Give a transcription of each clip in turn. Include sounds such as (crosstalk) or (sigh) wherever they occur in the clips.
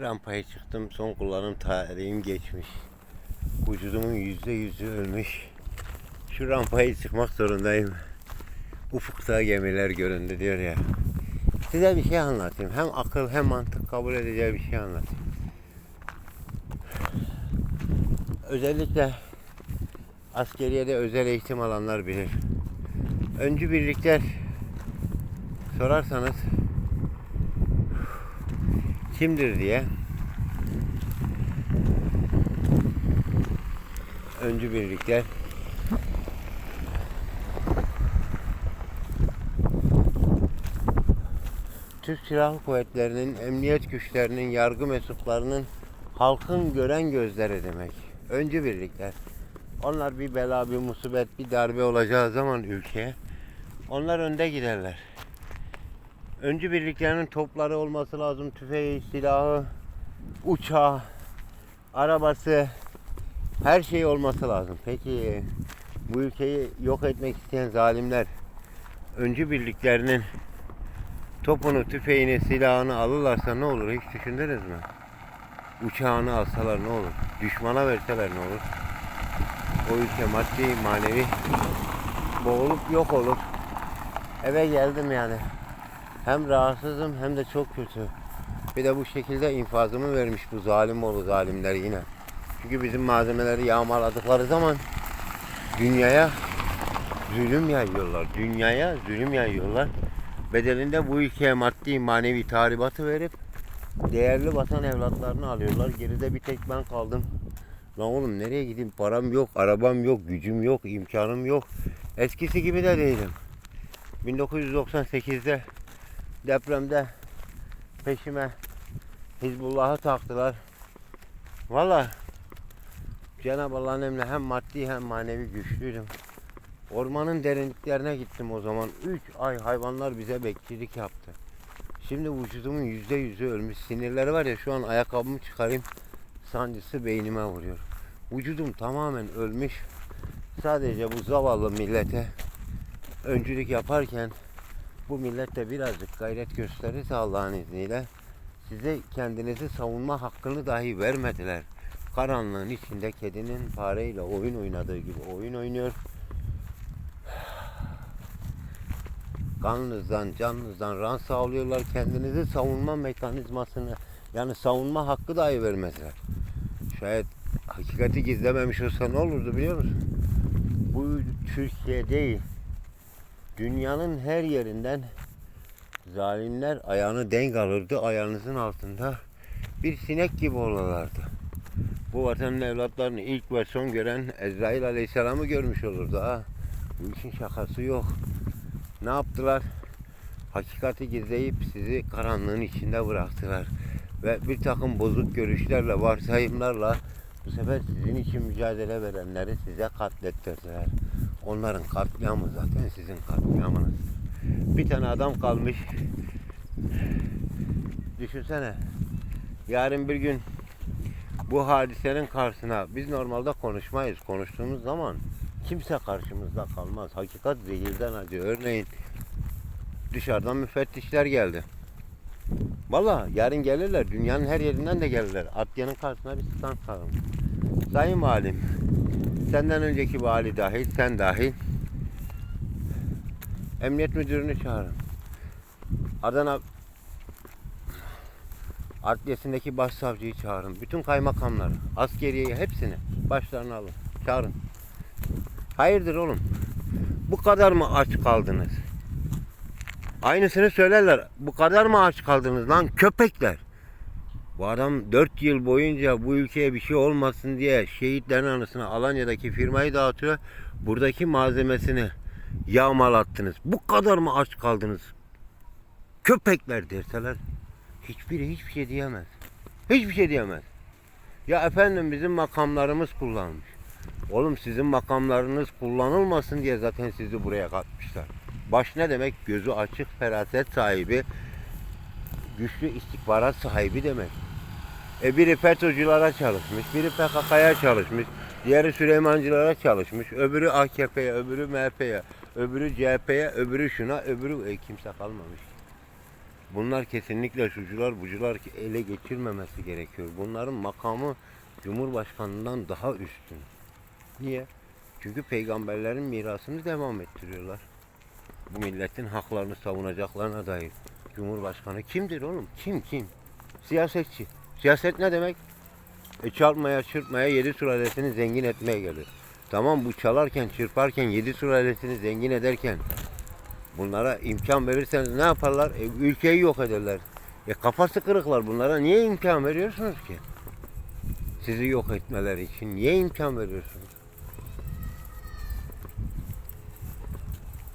Rampaya çıktım. Son kullanım tarihim geçmiş. Vücudumun yüzde yüzü ölmüş. Şu rampaya çıkmak zorundayım. Ufukta gemiler göründü diyor ya. Size bir şey anlatayım. Hem akıl hem mantık kabul edeceği bir şey anlatayım. Özellikle askeriyede özel eğitim alanlar bilir. Öncü birlikler sorarsanız kimdir diye öncü birlikler Türk Silahlı Kuvvetleri'nin, emniyet güçlerinin, yargı mensuplarının halkın gören gözleri demek. Öncü birlikler. Onlar bir bela, bir musibet, bir darbe olacağı zaman ülkeye onlar önde giderler. Öncü birliklerinin topları olması lazım. Tüfeği, silahı, uçağı, arabası, her şey olması lazım. Peki bu ülkeyi yok etmek isteyen zalimler öncü birliklerinin topunu, tüfeğini, silahını alırlarsa ne olur? Hiç düşündünüz mü? Uçağını alsalar ne olur? Düşmana verseler ne olur? O ülke maddi, manevi boğulup yok olur. Eve geldim yani. Hem rahatsızım hem de çok kötü. Bir de bu şekilde infazımı vermiş bu zalim oğlu zalimler yine. Çünkü bizim malzemeleri yağmaladıkları zaman dünyaya zulüm yayıyorlar. Dünyaya zulüm yayıyorlar. Bedelinde bu ülkeye maddi manevi tahribatı verip değerli vatan evlatlarını alıyorlar. Geride bir tek ben kaldım. Lan oğlum nereye gideyim? Param yok, arabam yok, gücüm yok, imkanım yok. Eskisi gibi de değilim. 1998'de depremde peşime Hizbullah'ı taktılar. Valla Cenab-ı Allah'ın emri hem maddi hem manevi güçlüydüm. Ormanın derinliklerine gittim o zaman. 3 ay hayvanlar bize bekçilik yaptı. Şimdi vücudumun yüzde yüzü ölmüş. Sinirleri var ya şu an ayakkabımı çıkarayım. Sancısı beynime vuruyor. Vücudum tamamen ölmüş. Sadece bu zavallı millete öncülük yaparken bu millet de birazcık gayret gösterirse Allah'ın izniyle size kendinizi savunma hakkını dahi vermediler. Karanlığın içinde kedinin fareyle oyun oynadığı gibi oyun oynuyor. Kanınızdan, canınızdan ran sağlıyorlar. Kendinizi savunma mekanizmasını yani savunma hakkı dahi vermediler. Şayet hakikati gizlememiş olsa ne olurdu biliyor musun? Bu Türkiye değil. Dünyanın her yerinden zalimler ayağını denk alırdı. Ayağınızın altında bir sinek gibi olurlardı. Bu vatanın evlatlarını ilk ve son gören Ezrail Aleyhisselam'ı görmüş olurdu ha. Bu işin şakası yok. Ne yaptılar? Hakikati gizleyip sizi karanlığın içinde bıraktılar. Ve bir takım bozuk görüşlerle, varsayımlarla bu sefer sizin için mücadele verenleri size katlettirdiler. Onların katliamı zaten sizin katliamınız. Bir tane adam kalmış. Düşünsene. Yarın bir gün bu hadisenin karşısına biz normalde konuşmayız. Konuştuğumuz zaman kimse karşımızda kalmaz. Hakikat zehirden acı. Örneğin dışarıdan müfettişler geldi. Valla yarın gelirler. Dünyanın her yerinden de gelirler. Adya'nın karşısına bir stand kuralım. Sayın Valim, senden önceki vali dahil, sen dahil emniyet müdürünü çağırın. Adana Adliyesindeki başsavcıyı çağırın. Bütün kaymakamları, askeriyeyi hepsini başlarına alın. Çağırın. Hayırdır oğlum? Bu kadar mı aç kaldınız? Aynısını söylerler. Bu kadar mı aç kaldınız lan köpekler? Bu adam 4 yıl boyunca bu ülkeye bir şey olmasın diye şehitlerin anısına Alanya'daki firmayı dağıtıyor. Buradaki malzemesini yağmalattınız. Bu kadar mı aç kaldınız? Köpekler derseler hiçbiri hiçbir şey diyemez. Hiçbir şey diyemez. Ya efendim bizim makamlarımız kullanmış. Oğlum sizin makamlarınız kullanılmasın diye zaten sizi buraya katmışlar. Baş ne demek? Gözü açık, feraset sahibi, güçlü istihbarat sahibi demek. E biri FETÖ'cülara çalışmış, biri PKK'ya çalışmış, diğeri Süleymancılara çalışmış, öbürü AKP'ye, öbürü MHP'ye, öbürü CHP'ye, öbürü şuna, öbürü e, kimse kalmamış. Bunlar kesinlikle şucular bucular ele geçirmemesi gerekiyor. Bunların makamı Cumhurbaşkanından daha üstün. Niye? Çünkü peygamberlerin mirasını devam ettiriyorlar. Bu milletin haklarını savunacaklarına dair. Cumhurbaşkanı kimdir oğlum? Kim kim? Siyasetçi. Siyaset ne demek? E çalmaya, çırpmaya, yedi sülalesini zengin etmeye gelir. Tamam bu çalarken, çırparken, yedi sülalesini zengin ederken bunlara imkan verirseniz ne yaparlar? E, ülkeyi yok ederler. E kafası kırıklar bunlara. Niye imkan veriyorsunuz ki? Sizi yok etmeleri için niye imkan veriyorsunuz?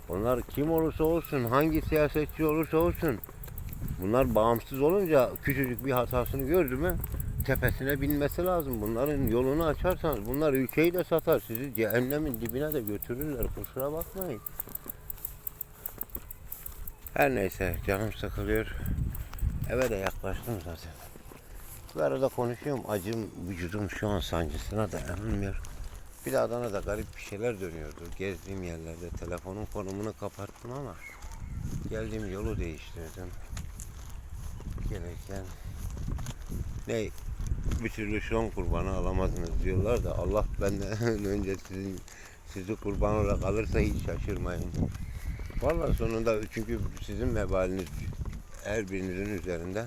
Onlar kim olursa olsun, hangi siyasetçi olursa olsun bunlar bağımsız olunca küçücük bir hatasını gördü mü tepesine binmesi lazım. Bunların yolunu açarsanız bunlar ülkeyi de satar. Sizi cehennemin dibine de götürürler. Kusura bakmayın. Her neyse canım sıkılıyor. Eve de yaklaştım zaten. Bu arada konuşuyorum. Acım vücudum şu an sancısına dayanmıyor. Bir de Adana'da garip bir şeyler dönüyordu. Gezdiğim yerlerde telefonun konumunu kapattım ama geldiğim yolu değiştirdim. Gelirken ne bir türlü şon kurbanı alamadınız diyorlar da Allah benden (laughs) önce sizin sizi kurban olarak alırsa hiç şaşırmayın. Vallahi sonunda çünkü sizin vebaliniz her birinizin üzerinde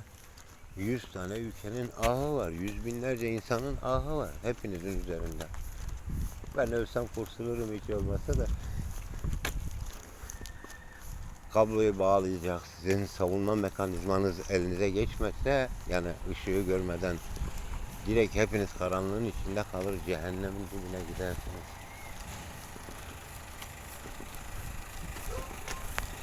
100 tane ülkenin ahı var. Yüz binlerce insanın ahı var. Hepinizin üzerinde. Ben ölsem kurtulurum hiç olmasa da. Kabloyu bağlayacak. Sizin savunma mekanizmanız elinize geçmezse yani ışığı görmeden direkt hepiniz karanlığın içinde kalır cehennemin dibine gidersiniz.